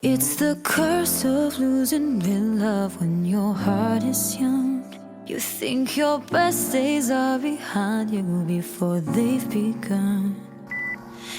It's the curse of losing real love when your heart is young. You think your best days are behind you before they've begun.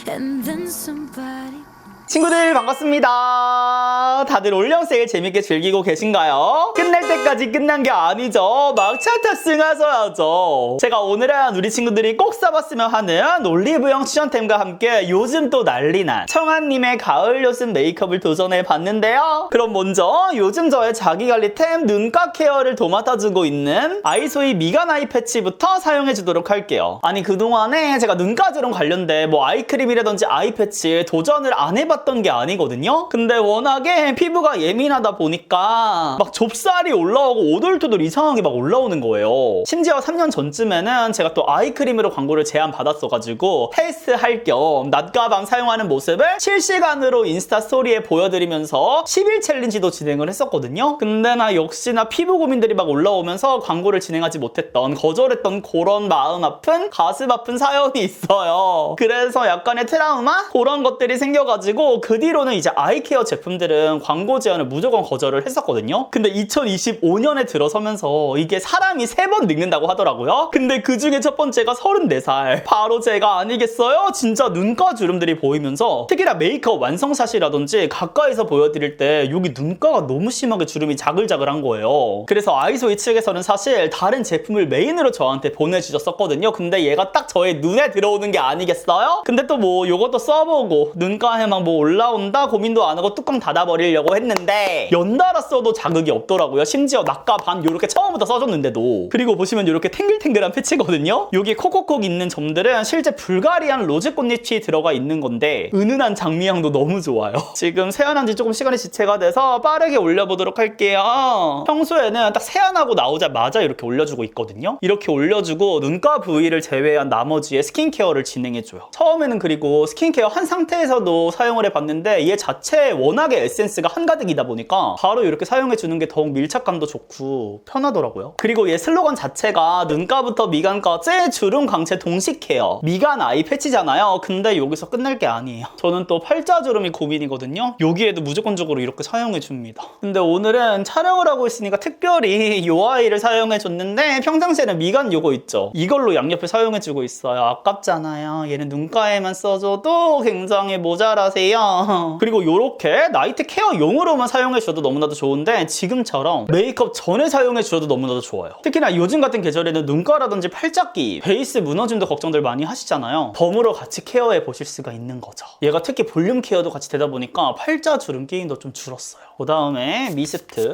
And then somebody. 친구들 반갑습니다. 다들 올영 세일 재밌게 즐기고 계신가요? 끝날 때까지 끝난 게 아니죠. 막차 탑승하셔야죠. 제가 오늘은 우리 친구들이 꼭 써봤으면 하는 올리브영 추천템과 함께 요즘 또 난리난 청아님의 가을 요즘 메이크업을 도전해 봤는데요. 그럼 먼저 요즘 저의 자기관리템 눈가 케어를 도맡아주고 있는 아이소이 미간 아이 패치부터 사용해 주도록 할게요. 아니 그동안에 제가 눈가주랑 관련된 뭐 아이크림이라든지 아이 패치 도전을 안 해봤 던 게 아니거든요. 근데 워낙에 피부가 예민하다 보니까 막 좁쌀이 올라오고 오돌토돌 이상하게 막 올라오는 거예요. 심지어 3년 전쯤에는 제가 또 아이크림으로 광고를 제안 받았어가지고 테스트할 겸 낮과 밤 사용하는 모습을 실시간으로 인스타 스토리에 보여드리면서 10일 챌린지도 진행을 했었거든요. 근데 나 역시나 피부 고민들이 막 올라오면서 광고를 진행하지 못했던 거절했던 그런 마음 아픈 가슴 아픈 사연이 있어요. 그래서 약간의 트라우마 그런 것들이 생겨가지고 그 뒤로는 이제 아이케어 제품들은 광고 제안을 무조건 거절을 했었거든요. 근데 2025년에 들어서면서 이게 사람이 세 번 늙는다고 하더라고요. 근데 그 중에 첫 번째가 34살. 바로 제가 아니겠어요? 진짜 눈가 주름들이 보이면서 특히나 메이크업 완성샷이라든지 가까이서 보여드릴 때 여기 눈가가 너무 심하게 주름이 자글자글한 거예요. 그래서 아이소이 측에서는 사실 다른 제품을 메인으로 저한테 보내주셨었거든요. 근데 얘가 딱 저의 눈에 들어오는 게 아니겠어요? 근데 또뭐 요것도 써보고 눈가에 막뭐 올라온다 고민도 안 하고 뚜껑 닫아버리려고 했는데 연달아 써도 자극이 없더라고요. 심지어 낮과 밤 요렇게 처음부터 써줬는데도 그리고 보시면 이렇게 탱글탱글한 패치거든요. 여기 콕콕콕 있는 점들은 실제 불가리안 로즈 꽃잎이 들어가 있는 건데 은은한 장미향도 너무 좋아요. 지금 세안한 지 조금 시간이 지체가 돼서 빠르게 올려보도록 할게요. 평소에는 딱 세안하고 나오자마자 이렇게 올려주고 있거든요. 이렇게 올려주고 눈가 부위를 제외한 나머지의 스킨케어를 진행해줘요. 처음에는 그리고 스킨케어 한 상태에서도 사용을 해봤는데 얘 자체에 워낙에 에센스가 한가득이다 보니까 바로 이렇게 사용해주는 게 더욱 밀착감도 좋고 편하더라고요. 그리고 얘 슬로건 자체가 눈가부터 미간까지 주름 강체 동식 케어 미간 아이 패치잖아요. 근데 여기서 끝날 게 아니에요. 저는 또 팔자주름이 고민이거든요. 여기에도 무조건적으로 이렇게 사용해줍니다. 근데 오늘은 촬영을 하고 있으니까 특별히 이 아이를 사용해줬는데 평상시에는 미간 요거 있죠. 이걸로 양옆에 사용해주고 있어요. 아깝잖아요. 얘는 눈가에만 써줘도 굉장히 모자라세요. 그리고 이렇게 나이트 케어용으로만 사용해줘도 너무나도 좋은데 지금처럼 메이크업 전에 사용해줘도 너무나도 좋아요. 특히나 요즘 같은 계절에는 눈가라든지 팔짝기, 베이스 무너짐도 걱정들 많이 하시잖아요. 덤으로 같이 케어해 보실 수가 있는 거죠. 얘가 특히 볼륨 케어도 같이 되다 보니까 팔자 주름 끼임도 좀 줄었어요. 그 다음에 미스트.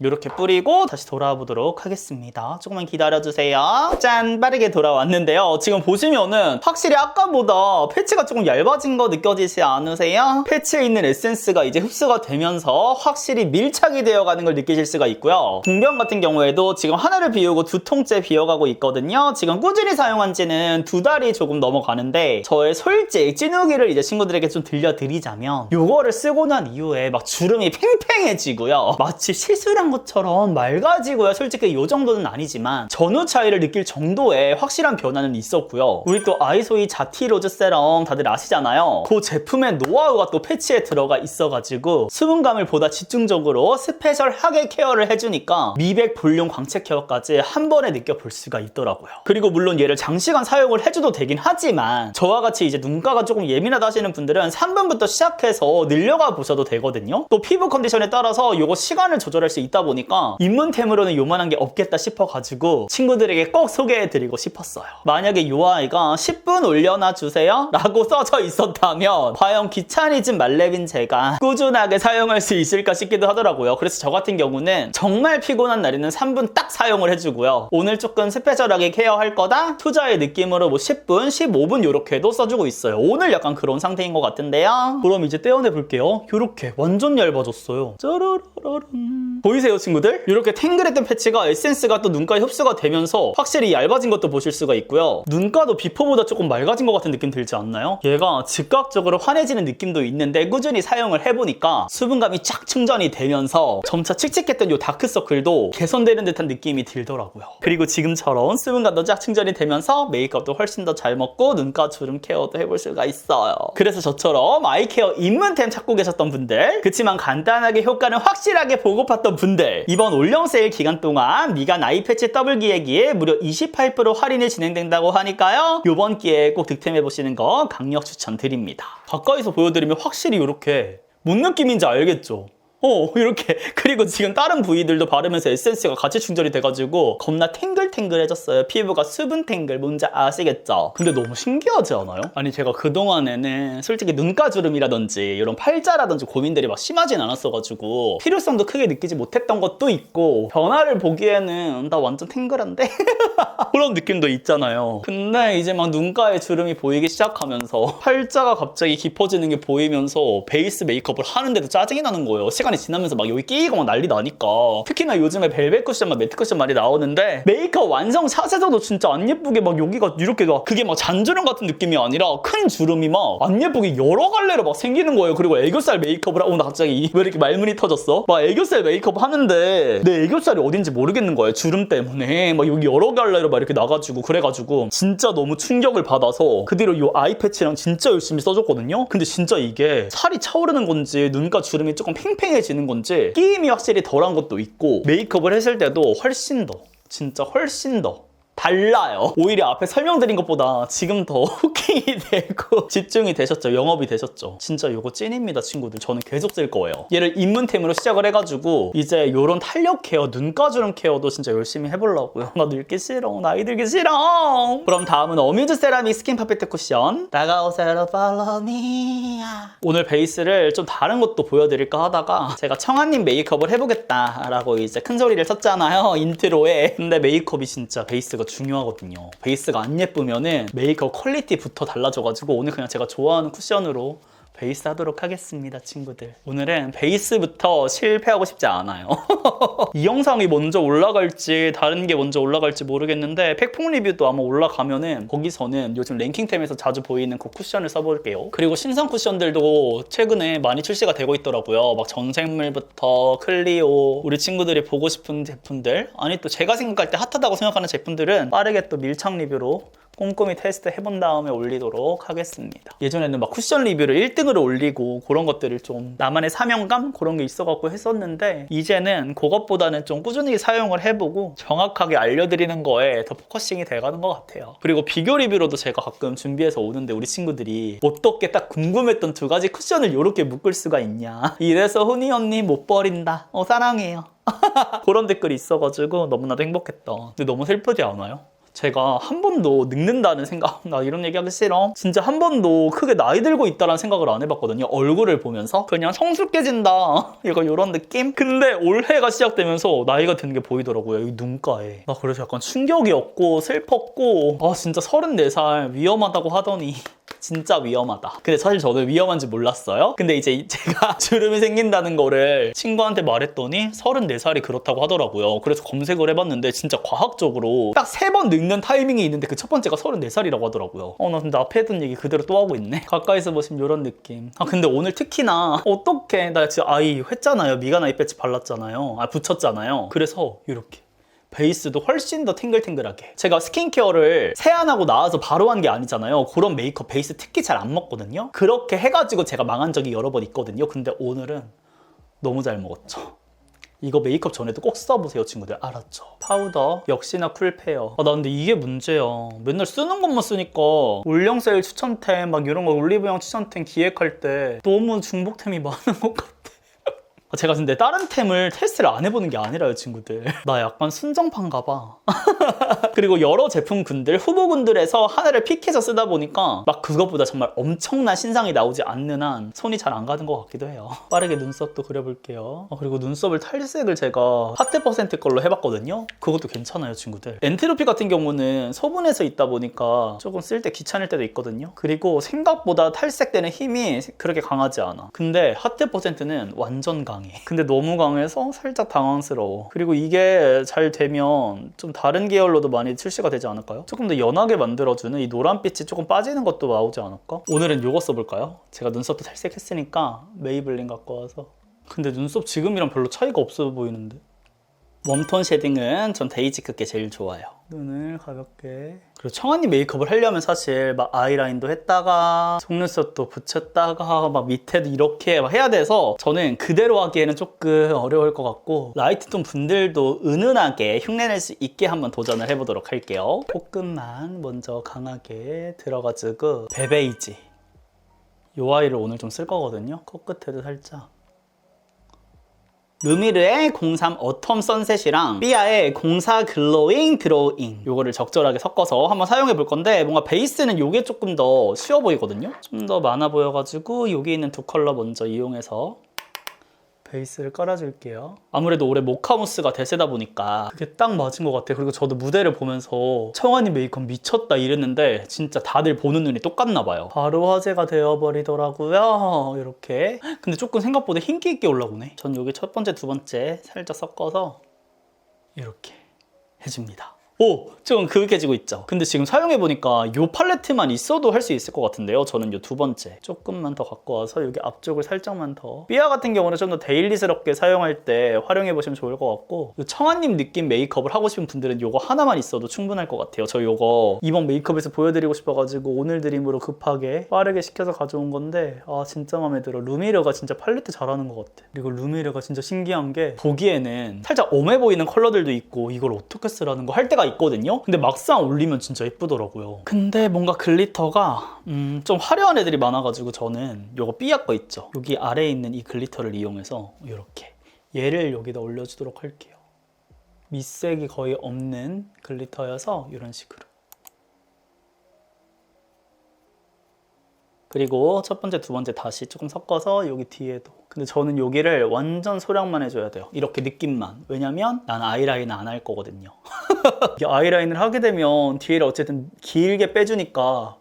이렇게 뿌리고 다시 돌아와 보도록 하겠습니다. 조금만 기다려주세요. 짠! 빠르게 돌아왔는데요. 지금 보시면은 확실히 아까보다 패치가 조금 얇아진 거 느껴지지 않으세요? 패치에 있는 에센스가 이제 흡수가 되면서 확실히 밀착이 되어가는 걸 느끼실 수가 있고요. 궁병 같은 경우에도 지금 하나를 비우고 두 통째 비어가고 있거든요. 지금 꾸준히 사용한 지는 두 달이 조금 넘어가는데 저의 솔직 찐후기를 이제 친구들에게 좀 들려드리자면 이거를 쓰고 난 이후에 막 주름이 팽팽해지고요. 마치 시술한 것처럼 맑아지고요. 솔직히 이 정도는 아니지만 전후 차이를 느낄 정도의 확실한 변화는 있었고요. 우리 또 아이소이 자티 로즈 세럼 다들 아시잖아요. 그 제품의 노하우가 또 패치에 들어가 있어가지고 수분감을 보다 집중적으로 스페셜하게 케어를 해주니까 미백 볼륨 광채 케어까지 한 번에 느껴볼 수가 있더라고요. 그리고 물론 얘를 장시간 사용을 해줘도 되긴 하지만 저와 같이 이제 눈가가 조금 예민하다 하시는 분들은 3분부터 시작해서 늘려가 보셔도 되거든요. 또 피부 컨디션에 따라서 이거 시간을 조절할 수 있다 보니까 입문템으로는 요만한 게 없겠다 싶어가지고 친구들에게 꼭 소개해드리고 싶었어요. 만약에 이 아이가 10분 올려놔 주세요 라고 써져 있었다면 과연 귀차니즘 말렙인 제가 꾸준하게 사용할 수 있을까 싶기도 하더라고요. 그래서 저 같은 경우는 정말 피곤한 날에는 3분 딱 사용을 해주고요. 오늘 조금 스페셜하게 케어할 거다 투자의 느낌으로 뭐 10분, 15분 이렇게도 써주고 있어요. 오늘 약간 그런 상태인 것 같은데요. 그럼 이제 떼어내 볼게요. 이렇게 완전 얇아졌어요. 짜라라란. 보이세요 친구들? 이렇게 탱글했던 패치가 에센스가 또 눈가에 흡수가 되면서 확실히 얇아진 것도 보실 수가 있고요. 눈가도 비포보다 조금 맑아진 것 같은 느낌 들지 않나요? 얘가 즉각적으로 환해지는 느낌도 있는데 꾸준히 사용을 해보니까 수분감이 쫙 충전이 되면서 점차 칙칙했던 이 다크서클도 개선되는 듯한 느낌이 들더라고요. 그리고 지금처럼 수분감도 쫙 충전이 되면서 메이크업도 훨씬 더 잘 먹고 눈가 주름 케어도 해볼 수가 있어요. 그래서 저처럼 아이케어 입문템 찾고 계셨던 분들 그치만 간단하게 효과는 확실하게 보고 팠던 분들 이번 올영 세일 기간 동안 미간 아이 패치 더블 기획기에 무려 28% 할인이 진행된다고 하니까요. 이번 기회에 꼭 득템해 보시는 거 강력 추천드립니다. 가까이서 보여드리면 확실히 이렇게 뭔 느낌인지 알겠죠? 어 이렇게 그리고 지금 다른 부위들도 바르면서 에센스가 같이 충전이 돼가지고 겁나 탱글탱글해졌어요 피부가 수분 탱글 뭔지 아시겠죠? 근데 너무 신기하지 않아요? 아니 제가 그동안에는 솔직히 눈가주름이라든지 이런 팔자라든지 고민들이 막 심하진 않았어가지고 필요성도 크게 느끼지 못했던 것도 있고 변화를 보기에는 나 완전 탱글한데? 그런 느낌도 있잖아요 근데 이제 막 눈가에 주름이 보이기 시작하면서 팔자가 갑자기 깊어지는 게 보이면서 베이스 메이크업을 하는데도 짜증이 나는 거예요 시간 이 지나면서 막 여기 끼이고 막 난리 나니까. 특히나 요즘에 벨벳 쿠션만 매트 쿠션 많이 나오는데 메이크업 완성 샷에서도 진짜 안 예쁘게 막 여기가 이렇게 막 그게 막 잔주름 같은 느낌이 아니라 큰 주름이 막 안 예쁘게 여러 갈래로 막 생기는 거예요. 그리고 애교살 메이크업을 하고 나 갑자기 왜 이렇게 말문이 터졌어? 막 애교살 메이크업 하는데 내 애교살이 어딘지 모르겠는 거예요. 주름 때문에. 막 여기 여러 갈래로 막 이렇게 나가지고 그래가지고 진짜 너무 충격을 받아서 그 뒤로 이 아이 패치랑 진짜 열심히 써줬거든요. 근데 진짜 이게 살이 차오르는 건지 눈가 주름이 조금 팽팽해 지는 건지 끼임이 확실히 덜한 것도 있고 메이크업을 했을 때도 훨씬 더 진짜 훨씬 더 달라요. 오히려 앞에 설명드린 것보다 지금 더 후킹이 되고 집중이 되셨죠. 영업이 되셨죠. 진짜 이거 찐입니다, 친구들. 저는 계속 쓸 거예요. 얘를 입문템으로 시작을 해가지고 이제 이런 탄력 케어, 눈가주름 케어도 진짜 열심히 해보려고요. 나 늙기 싫어. 나이 들기 싫어. 그럼 다음은 어뮤즈 세라믹 스킨 퍼펙트 쿠션. 다가오세요, me. 오늘 베이스를 좀 다른 것도 보여드릴까 하다가 제가 청아님 메이크업을 해보겠다라고 이제 큰 소리를 쳤잖아요. 인트로에. 근데 메이크업이 진짜 베이스가 중요하거든요. 베이스가 안 예쁘면은 메이크업 퀄리티부터 달라져가지고 오늘 그냥 제가 좋아하는 쿠션으로 베이스 하도록 하겠습니다, 친구들. 오늘은 베이스부터 실패하고 싶지 않아요. 이 영상이 먼저 올라갈지 다른 게 먼저 올라갈지 모르겠는데 팩폭 리뷰도 아마 올라가면은 거기서는 요즘 랭킹템에서 자주 보이는 그 쿠션을 써볼게요. 그리고 신상 쿠션들도 최근에 많이 출시가 되고 있더라고요. 막 전생물부터 클리오 우리 친구들이 보고 싶은 제품들 아니 또 제가 생각할 때 핫하다고 생각하는 제품들은 빠르게 또 밀착 리뷰로 꼼꼼히 테스트 해본 다음에 올리도록 하겠습니다. 예전에는 막 쿠션 리뷰를 1등으로 올리고 그런 것들을 좀 나만의 사명감 그런 게 있어갖고 했었는데 이제는 그것보다는 좀 꾸준히 사용을 해보고 정확하게 알려드리는 거에 더 포커싱이 돼가는 것 같아요. 그리고 비교 리뷰로도 제가 가끔 준비해서 오는데 우리 친구들이 어떻게 딱 궁금했던 두 가지 쿠션을 이렇게 묶을 수가 있냐. 이래서 훈이 언니 못 버린다. 어 사랑해요. 그런 댓글이 있어가지고 너무나도 행복했다. 근데 너무 슬프지 않아요? 제가 한 번도 늙는다는 생각, 나 이런 얘기하기 싫어. 진짜 한 번도 크게 나이 들고 있다라는 생각을 안 해봤거든요. 얼굴을 보면서. 그냥 성숙해진다. 이거 이런 느낌? 근데 올해가 시작되면서 나이가 드는 게 보이더라고요. 이 눈가에. 나 그래서 약간 충격이었고, 슬펐고, 아, 진짜 34살 위험하다고 하더니. 진짜 위험하다. 근데 사실 저는 위험한지 몰랐어요. 근데 이제 제가 주름이 생긴다는 거를 친구한테 말했더니 34살이 그렇다고 하더라고요. 그래서 검색을 해봤는데 진짜 과학적으로 딱 세 번 늙는 타이밍이 있는데 그 첫 번째가 34살이라고 하더라고요. 어, 나 근데 앞에 했던 얘기 그대로 또 하고 있네. 가까이서 보시면 이런 느낌. 아, 근데 오늘 특히나 어떻게 나 지금 아이 했잖아요. 미간 아이 패치 발랐잖아요. 아, 붙였잖아요. 그래서 이렇게. 베이스도 훨씬 더 탱글탱글하게 제가 스킨케어를 세안하고 나와서 바로 한 게 아니잖아요 그런 메이크업 베이스 특히 잘 안 먹거든요 그렇게 해가지고 제가 망한 적이 여러 번 있거든요 근데 오늘은 너무 잘 먹었죠 이거 메이크업 전에도 꼭 써보세요 친구들. 알았죠? 파우더 역시나 쿨페어. 아, 나 근데 이게 문제야. 맨날 쓰는 것만 쓰니까. 올영 세일 추천템 막 이런 거 올리브영 추천템 기획할 때 너무 중복템이 많은 것 같아 제가 근데 다른 템을 테스트를 안 해보는 게 아니라요, 친구들. 나 약간 순정파인가 봐. 그리고 여러 제품군들, 후보군들에서 하나를 픽해서 쓰다 보니까 막 그것보다 정말 엄청난 신상이 나오지 않는 한 손이 잘 안 가는 것 같기도 해요. 빠르게 눈썹도 그려볼게요. 어, 그리고 눈썹을 탈색을 제가 하트 퍼센트 걸로 해봤거든요. 그것도 괜찮아요, 친구들. 엔트로피 같은 경우는 소분해서 있다 보니까 조금 쓸 때 귀찮을 때도 있거든요. 그리고 생각보다 탈색되는 힘이 그렇게 강하지 않아. 근데 하트 퍼센트는 완전 강해. 강해. 근데 너무 강해서 살짝 당황스러워. 그리고 이게 잘 되면 좀 다른 계열로도 많이 출시가 되지 않을까요? 조금 더 연하게 만들어주는 이 노란빛이 조금 빠지는 것도 나오지 않을까? 오늘은 이거 써볼까요? 제가 눈썹도 탈색했으니까 메이블린 갖고 와서. 근데 눈썹 지금이랑 별로 차이가 없어 보이는데. 웜톤 쉐딩은 전 데이지 크게 제일 좋아요. 눈을 가볍게. 그리고 청아님 메이크업을 하려면 사실 막 아이라인도 했다가 속눈썹도 붙였다가 막 밑에도 이렇게 막 해야 돼서 저는 그대로 하기에는 조금 어려울 것 같고 라이트톤 분들도 은은하게 흉내낼 수 있게 한번 도전을 해보도록 할게요. 코끝만 먼저 강하게 들어가지고 베베이지. 요 아이를 오늘 좀 쓸 거거든요. 코끝에도 살짝. 루미르의 03 어텀 선셋이랑 삐아의 04 글로잉 드로잉. 요거를 적절하게 섞어서 한번 사용해 볼 건데 뭔가 베이스는 요게 조금 더 쉬워 보이거든요? 좀 더 많아 보여가지고 여기 있는 두 컬러 먼저 이용해서 베이스를 깔아줄게요. 아무래도 올해 모카무스가 대세다 보니까 그게 딱 맞은 것 같아요. 그리고 저도 무대를 보면서 청아니 메이크업 미쳤다 이랬는데 진짜 다들 보는 눈이 똑같나 봐요. 바로 화제가 되어버리더라고요. 이렇게. 근데 조금 생각보다 hin기 있게 올라오네. 전 여기 첫 번째, 두 번째 살짝 섞어서 이렇게 해줍니다. 오! 지금 그윽해지고 있죠? 근데 지금 사용해보니까 이 팔레트만 있어도 할 수 있을 것 같은데요. 저는 이 두 번째. 조금만 더 갖고 와서 여기 앞쪽을 살짝만 더. 삐아 같은 경우는 좀 더 데일리스럽게 사용할 때 활용해보시면 좋을 것 같고 이 청아님 느낌 메이크업을 하고 싶은 분들은 이거 하나만 있어도 충분할 것 같아요. 저 이거 이번 메이크업에서 보여드리고 싶어가지고 오늘 드림으로 급하게 빠르게 시켜서 가져온 건데 아 진짜 마음에 들어. 루미르가 진짜 팔레트 잘하는 것 같아. 그리고 루미르가 진짜 신기한 게 보기에는 살짝 엄해 보이는 컬러들도 있고 이걸 어떻게 쓰라는 거 할 때가 있거든요. 근데 막상 올리면 진짜 예쁘더라고요. 근데 뭔가 글리터가 음, 좀 화려한 애들이 많아가지고 저는 요거 삐약 거 있죠. 여기 아래에 있는 이 글리터를 이용해서 이렇게 얘를 여기다 올려주도록 할게요. 밑색이 거의 없는 글리터여서 이런 식으로. 그리고 첫 번째, 두 번째 다시 조금 섞어서 여기 뒤에도. 근데 저는 여기를 완전 소량만 해줘야 돼요. 이렇게 느낌만. 왜냐면 난 아이라인을 안 할 거거든요. 아이라인을 하게 되면 뒤를 어쨌든 길게 빼주니까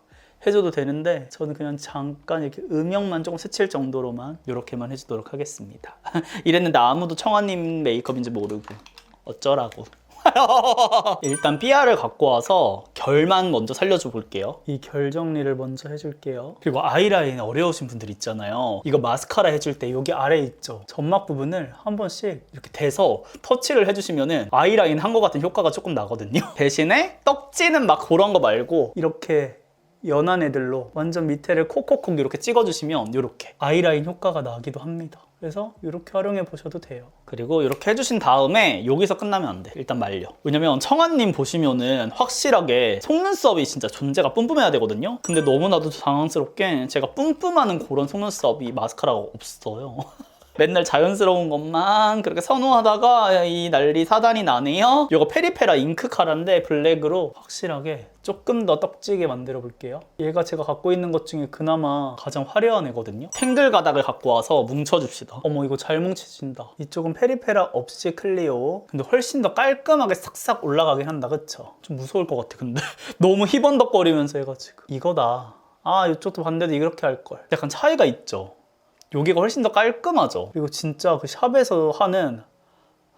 해줘도 되는데 저는 그냥 잠깐 이렇게 음영만 조금 스칠 정도로만 이렇게만 해주도록 하겠습니다. 이랬는데 아무도 청아님 메이크업인지 모르고 어쩌라고. 일단 삐아를 갖고 와서 결만 먼저 살려줘 볼게요. 이 결 정리를 먼저 해줄게요. 그리고 아이라인 어려우신 분들 있잖아요. 이거 마스카라 해줄 때 여기 아래 있죠. 점막 부분을 한 번씩 이렇게 대서 터치를 해주시면은 아이라인 한 것 같은 효과가 조금 나거든요. 대신에 떡지는 막 그런 거 말고 이렇게 연한 애들로 완전 밑에를 콕콕콕 이렇게 찍어주시면 이렇게 아이라인 효과가 나기도 합니다. 그래서 이렇게 활용해 보셔도 돼요. 그리고 이렇게 해주신 다음에 여기서 끝나면 안 돼. 일단 말려. 왜냐면 청아님 보시면은 확실하게 속눈썹이 진짜 존재가 뿜뿜해야 되거든요. 근데 너무나도 당황스럽게 제가 뿜뿜하는 그런 속눈썹이 마스카라가 없어요. 맨날 자연스러운 것만 그렇게 선호하다가 이 난리 사단이 나네요. 이거 페리페라 잉크 카라인데 블랙으로 확실하게 조금 더 떡지게 만들어 볼게요. 얘가 제가 갖고 있는 것 중에 그나마 가장 화려한 애거든요. 탱글 가닥을 갖고 와서 뭉쳐줍시다. 어머 이거 잘 뭉치진다. 이쪽은 페리페라 없이 클리오. 근데 훨씬 더 깔끔하게 싹싹 올라가긴 한다. 그쵸? 좀 무서울 것 같아 근데. 너무 희번덕거리면서 해가지고. 이거다. 아 이쪽도 반대도 이렇게 할걸. 약간 차이가 있죠. 여기가 훨씬 더 깔끔하죠. 그리고 진짜 그 샵에서 하는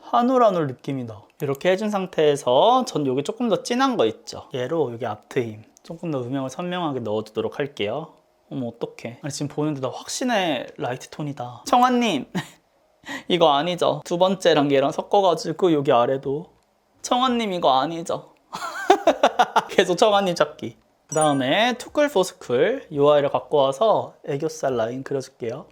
한올 한올 느낌이다. 이렇게 해준 상태에서 전 여기 조금 더 진한 거 있죠. 얘로 여기 앞트임 조금 더 음영을 선명하게 넣어주도록 할게요. 어머 어떡해. 아니 지금 보는데 나 확신의 라이트 톤이다. 청아님 이거 아니죠. 두 번째랑 얘랑 섞어가지고 여기 아래도 청아님 이거 아니죠. 계속 청아님 찾기. 그 다음에 투쿨 포스쿨 이 아이를 갖고 와서 애교살 라인 그려줄게요.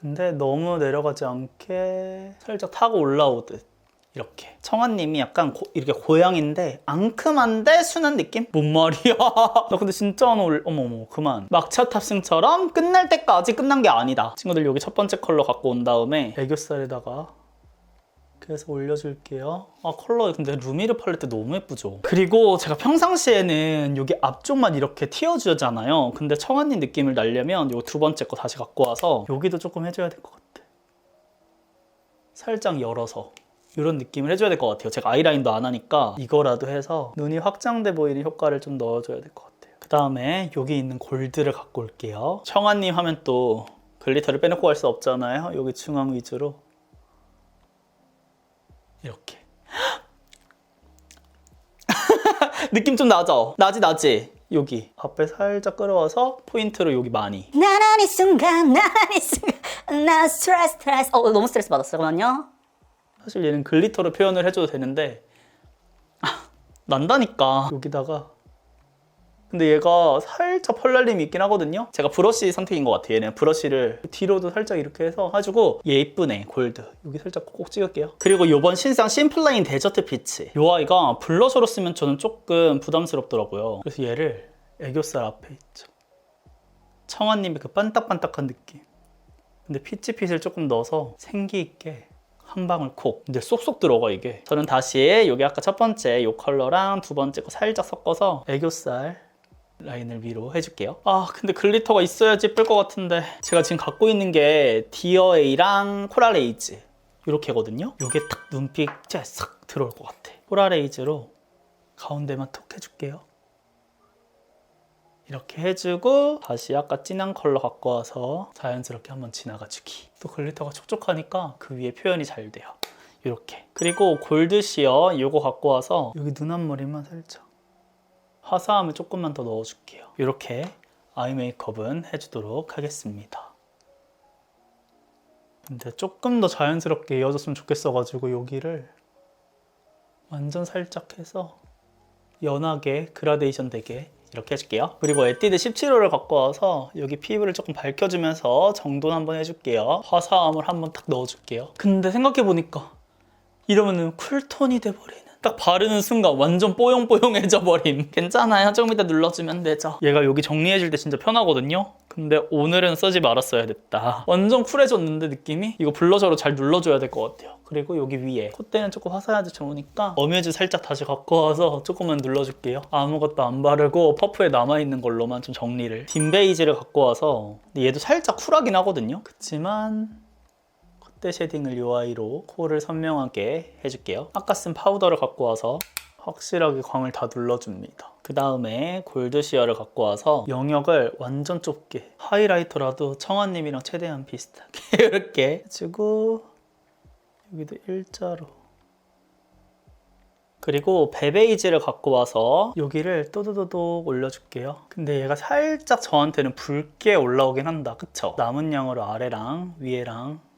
근데 너무 내려가지 않게 살짝 타고 올라오듯 이렇게. 청아님이 약간 고- 이렇게 고양인데 앙큼한데 순한 느낌? 뭔 말이야? 나 근데 진짜 안 어울 어머머 그만. 막차 탑승처럼 끝날 때까지 끝난 게 아니다. 친구들 여기 첫 번째 컬러 갖고 온 다음에 애교살에다가 그래서 올려줄게요. 아 컬러 근데 루미르 팔레트 너무 예쁘죠. 그리고 제가 평상시에는 여기 앞쪽만 이렇게 튀어주잖아요. 근데 청아님 느낌을 날려면 이 두 번째 거 다시 갖고 와서 여기도 조금 해줘야 될 것 같아. 살짝 열어서 이런 느낌을 해줘야 될 것 같아요. 제가 아이라인도 안 하니까 이거라도 해서 눈이 확장돼 보이는 효과를 좀 넣어줘야 될 것 같아요. 그 다음에 여기 있는 골드를 갖고 올게요. 청아님 하면 또 글리터를 빼놓고 갈 수 없잖아요. 여기 중앙 위주로 이렇게. 느낌 좀 나죠? 나지 나지? 여기. 앞에 살짝 끌어와서 포인트로 여기 많이. 나란히 순간 나란히 순간. 나 스트레스 스트레스. 어 너무 스트레스 받았어. 잠깐만요. 사실 얘는 글리터로 표현을 해줘도 되는데 아, 난다니까. 여기다가 근데 얘가 살짝 펄날림이 있긴 하거든요? 제가 브러쉬 선택인 것 같아요. 얘는 브러쉬를 뒤로도 살짝 이렇게 해서 해주고 얘 이쁘네. 골드. 여기 살짝 꼭 찍을게요. 그리고 요번 신상 심플라인 데저트 피치. 요 아이가 블러셔로 쓰면 저는 조금 부담스럽더라고요. 그래서 얘를 애교살 앞에 있죠. 청아님의 그 반딱반딱한 느낌. 근데 피치핏을 조금 넣어서 생기 있게 한 방울 콕. 근데 쏙쏙 들어가 이게. 저는 다시 여기 아까 첫 번째 이 컬러랑 두 번째 거 살짝 섞어서 애교살 라인을 위로 해줄게요. 아 근데 글리터가 있어야지 예쁠 것 같은데 제가 지금 갖고 있는 게 디어 A랑 코랄레이즈 이렇게거든요. 이게 딱 눈빛에 싹 들어올 것 같아. 코랄레이즈로 가운데만 톡 해줄게요. 이렇게 해주고 다시 아까 진한 컬러 갖고 와서 자연스럽게 한번 지나가주기 또 글리터가 촉촉하니까 그 위에 표현이 잘 돼요 이렇게 그리고 골드 시어 이거 갖고 와서 여기 눈 앞머리만 살짝 화사함을 조금만 더 넣어줄게요 이렇게 아이 메이크업은 해주도록 하겠습니다 근데 조금 더 자연스럽게 이어졌으면 좋겠어가지고 여기를 완전 살짝 해서 연하게 그라데이션 되게 이렇게 해줄게요. 그리고 에뛰드 17호를 갖고 와서 여기 피부를 조금 밝혀주면서 정돈 한번 해줄게요. 화사함을 한번 딱 넣어줄게요. 근데 생각해보니까 이러면은 쿨톤이 돼버리는. 딱 바르는 순간 완전 뽀용뽀용해져 버림. 괜찮아요. 조금 이따 눌러주면 되죠. 얘가 여기 정리해줄 때 진짜 편하거든요. 근데 오늘은 쓰지 말았어야 됐다. 완전 쿨해졌는데 느낌이? 이거 블러셔로 잘 눌러줘야 될 것 같아요. 그리고 여기 위에 콧대는 조금 화사하지 좋으니까 어뮤즈 살짝 다시 갖고 와서 조금만 눌러줄게요. 아무것도 안 바르고 퍼프에 남아있는 걸로만 좀 정리를. 딘 베이지를 갖고 와서 얘도 살짝 쿨하긴 하거든요. 그치만 콧대 쉐딩을 이 아이로 코를 선명하게 해줄게요. 아까 쓴 파우더를 갖고 와서 확실하게 광을 다 눌러줍니다. 그 다음에 골드 시어를 갖고 와서 영역을 완전 좁게 하이라이터라도 청아님이랑 최대한 비슷하게 이렇게 해주고 여기도 일자로 그리고 베베이지를 갖고 와서 여기를 또도도독 올려줄게요. 근데 얘가 살짝 저한테는 붉게 올라오긴 한다. 그쵸? 남은 양으로 아래랑 위에랑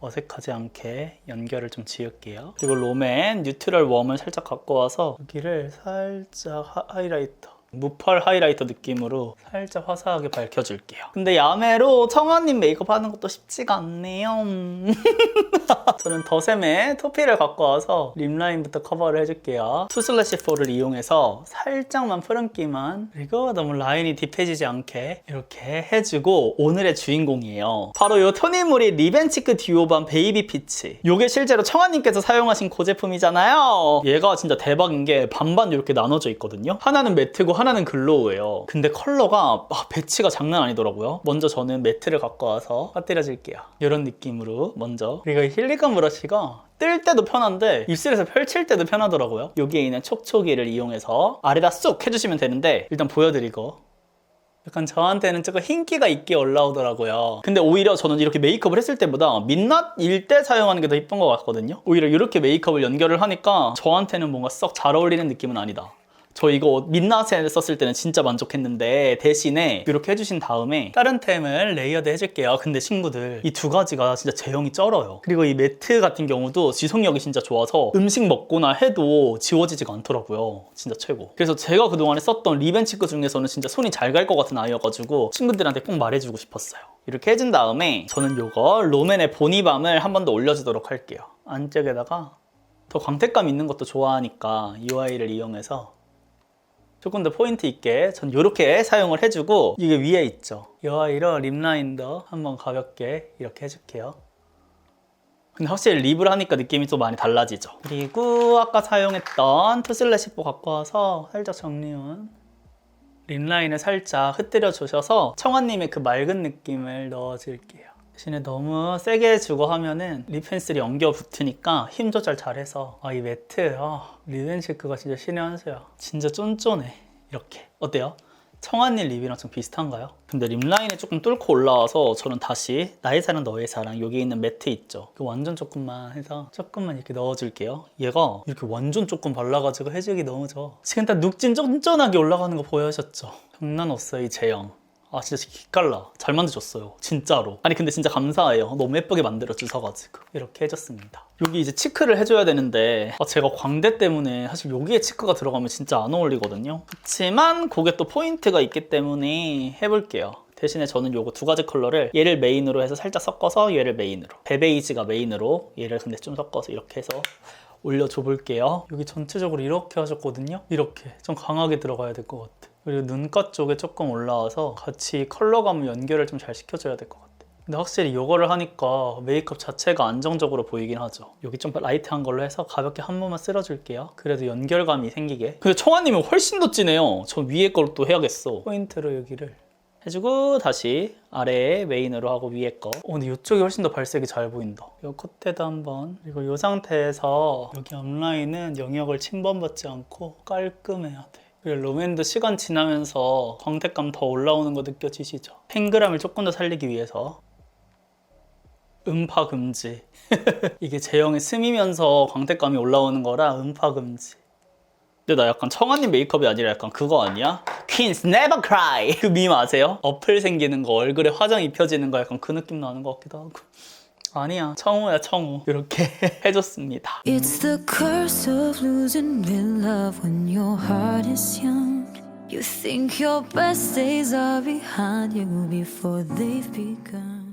어색하지 않게 연결을 좀 지을게요. 그리고 롬앤 뉴트럴 웜을 살짝 갖고 와서 여기를 살짝 하- 하이라이터 무펄 하이라이터 느낌으로 살짝 화사하게 밝혀줄게요. 근데 야매로 청아님 메이크업 하는 것도 쉽지가 않네요. 저는 더샘의 토피를 갖고 와서 립라인부터 커버를 해줄게요. 투슬래시 4를 이용해서 살짝만 푸른기만 그리고 너무 라인이 딥해지지 않게 이렇게 해주고 오늘의 주인공이에요. 바로 이 토니모리 리벤치크 듀오반 베이비 피치. 이게 실제로 청아님께서 사용하신 그 제품이잖아요. 얘가 진짜 대박인 게 반반 이렇게 나눠져 있거든요. 하나는 매트고 하나는 글로우예요. 근데 컬러가 아, 배치가 장난 아니더라고요. 먼저 저는 매트를 갖고 와서 빠뜨려줄게요. 이런 느낌으로 먼저. 그리고 이 힐리감 브러쉬가 뜰 때도 편한데 입술에서 펼칠 때도 편하더라고요. 여기에 있는 촉촉이를 이용해서 아래다 쑥 해주시면 되는데 일단 보여드리고 약간 저한테는 조금 흰기가 있게 올라오더라고요. 근데 오히려 저는 이렇게 메이크업을 했을 때보다 민낯일 때 사용하는 게 더 이쁜 것 같거든요. 오히려 이렇게 메이크업을 연결을 하니까 저한테는 뭔가 썩 잘 어울리는 느낌은 아니다. 저 이거 민낯에 썼을 때는 진짜 만족했는데 대신에 이렇게 해주신 다음에 다른 템을 레이어드 해줄게요. 근데 친구들 이 두 가지가 진짜 제형이 쩔어요. 그리고 이 매트 같은 경우도 지속력이 진짜 좋아서 음식 먹거나 해도 지워지지가 않더라고요. 진짜 최고. 그래서 제가 그동안에 썼던 리벤치크 중에서는 진짜 손이 잘 갈 것 같은 아이여가지고 친구들한테 꼭 말해주고 싶었어요. 이렇게 해준 다음에 저는 요거 롬앤의 보니밤을 한 번 더 올려주도록 할게요. 안쪽에다가 더 광택감 있는 것도 좋아하니까 UI를 이용해서 조금 더 포인트 있게 전 이렇게 사용을 해주고 이게 위에 있죠. 이 아이로 립라인도 한번 가볍게 이렇게 해줄게요. 근데 확실히 립을 하니까 느낌이 또 많이 달라지죠. 그리고 아까 사용했던 투슬래시 포 갖고 와서 살짝 정리한 립라인을 살짝 흩뜨려 주셔서 청아님의 그 맑은 느낌을 넣어줄게요 대신에 너무 세게 주고 하면은 립 펜슬이 엉겨 붙으니까 힘 조절 잘해서 아 이 매트 아, 립앤실크가 진짜 신의 한 수야 진짜 쫀쫀해 이렇게 어때요? 청아님 립이랑 좀 비슷한가요? 근데 립 라인이 조금 뚫고 올라와서 저는 다시 나의 사랑 너의 사랑 여기 있는 매트 있죠. 그 완전 조금만 해서 조금만 이렇게 넣어줄게요. 얘가 이렇게 완전 조금 발라가지고 해주기 너무 좋아. 지금 딱 눅진 쫀쫀하게 올라가는 거 보여주셨죠? 장난 없어요 이 제형. 아 진짜 기깔나. 잘 만드셨어요. 진짜로. 아니 근데 진짜 감사해요. 너무 예쁘게 만들어 주셔가지고. 이렇게 해줬습니다. 여기 이제 치크를 해줘야 되는데 아, 제가 광대 때문에 사실 여기에 치크가 들어가면 진짜 안 어울리거든요. 그렇지만 그게 또 포인트가 있기 때문에 해볼게요. 대신에 저는 요거 두 가지 컬러를 얘를 메인으로 해서 살짝 섞어서 얘를 메인으로. 베베이지가 메인으로 얘를 근데 좀 섞어서 이렇게 해서 올려줘 볼게요. 여기 전체적으로 이렇게 하셨거든요? 이렇게. 좀 강하게 들어가야 될 것 같아 그리고 눈가 쪽에 조금 올라와서 같이 컬러감 연결을 좀 잘 시켜줘야 될 것 같아 근데 확실히 이거를 하니까 메이크업 자체가 안정적으로 보이긴 하죠 여기 좀 라이트한 걸로 해서 가볍게 한 번만 쓸어줄게요 그래도 연결감이 생기게 근데 청아님은 훨씬 더 진해요 저 위에 걸 또 해야겠어 포인트로 여기를 해주고 다시 아래에 메인으로 하고 위에 거. 어, 근데 이쪽이 훨씬 더 발색이 잘 보인다. 이 콧대도 한번. 그리고 이 상태에서 여기 앞라인은 영역을 침범받지 않고 깔끔해야 돼. 그리고 롬앤도 시간 지나면서 광택감 더 올라오는 거 느껴지시죠? 팽그람을 조금 더 살리기 위해서 음파 금지. 이게 제형이 스미면서 광택감이 올라오는 거라 음파 금지. 근데 나 약간 청아님 메이크업이 아니라 약간 그거 아니야? Queens never cry 그 밈 아세요? 어플 생기는 거 얼굴에 화장 입혀지는 거 약간 그 느낌 나는 것 같기도 하고 아니야 청우야 청우 이렇게 해줬습니다 It's the curse of losing real love when your heart is young. You think your best days are behind you before they've begun.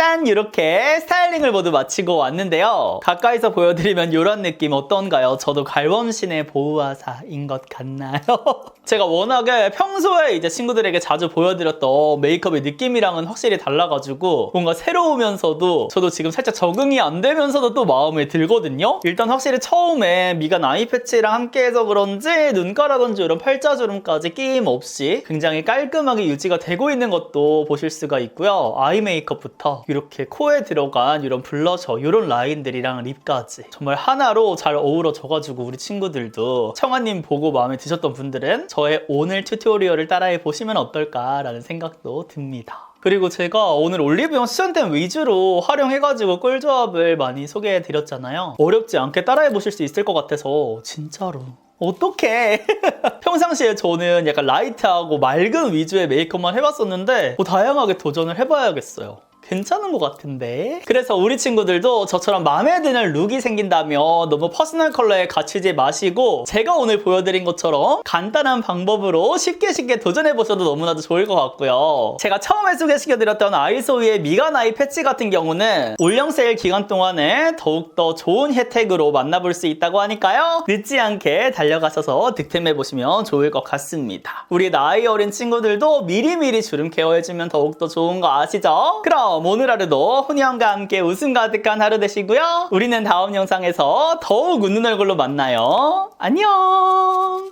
짠 이렇게 스타일링을 모두 마치고 왔는데요 가까이서 보여드리면 이런 느낌 어떤가요? 저도 갈범신의 보호하사인 것 같나요? 제가 워낙에 평소에 이제 친구들에게 자주 보여드렸던 메이크업의 느낌이랑은 확실히 달라가지고 뭔가 새로우면서도 저도 지금 살짝 적응이 안 되면서도 또 마음에 들거든요 일단 확실히 처음에 미간 아이 패치랑 함께해서 그런지 눈가라든지 이런 팔자주름까지 끼임 없이 굉장히 깔끔하게 유지가 되고 있는 것도 보실 수가 있고요 아이 메이크업부터 이렇게 코에 들어간 이런 블러셔 이런 라인들이랑 립까지 정말 하나로 잘 어우러져가지고 우리 친구들도 청아님 보고 마음에 드셨던 분들은 저의 오늘 튜토리얼을 따라해 보시면 어떨까라는 생각도 듭니다. 그리고 제가 오늘 올리브영 수전템 위주로 활용해가지고 꿀조합을 많이 소개해드렸잖아요. 어렵지 않게 따라해보실 수 있을 것 같아서 진짜로 어떡해. 평상시에 저는 약간 라이트하고 맑은 위주의 메이크업만 해봤었는데 뭐 다양하게 도전을 해봐야겠어요. 괜찮은 것 같은데? 그래서 우리 친구들도 저처럼 마음에 드는 룩이 생긴다면 너무 퍼스널 컬러에 갇히지 마시고 제가 오늘 보여드린 것처럼 간단한 방법으로 쉽게 쉽게 도전해 보셔도 너무나도 좋을 것 같고요. 제가 처음에 소개시켜드렸던 아이소이의 미간 아이 패치 같은 경우는 올영 세일 기간 동안에 더욱더 좋은 혜택으로 만나볼 수 있다고 하니까요. 늦지 않게 달려가셔서 득템해 보시면 좋을 것 같습니다. 우리 나이 어린 친구들도 미리미리 주름 케어해주면 더욱더 좋은 거 아시죠? 그럼 오늘 하루도 훈이형과 함께 웃음 가득한 하루 되시고요. 우리는 다음 영상에서 더욱 웃는 얼굴로 만나요. 안녕!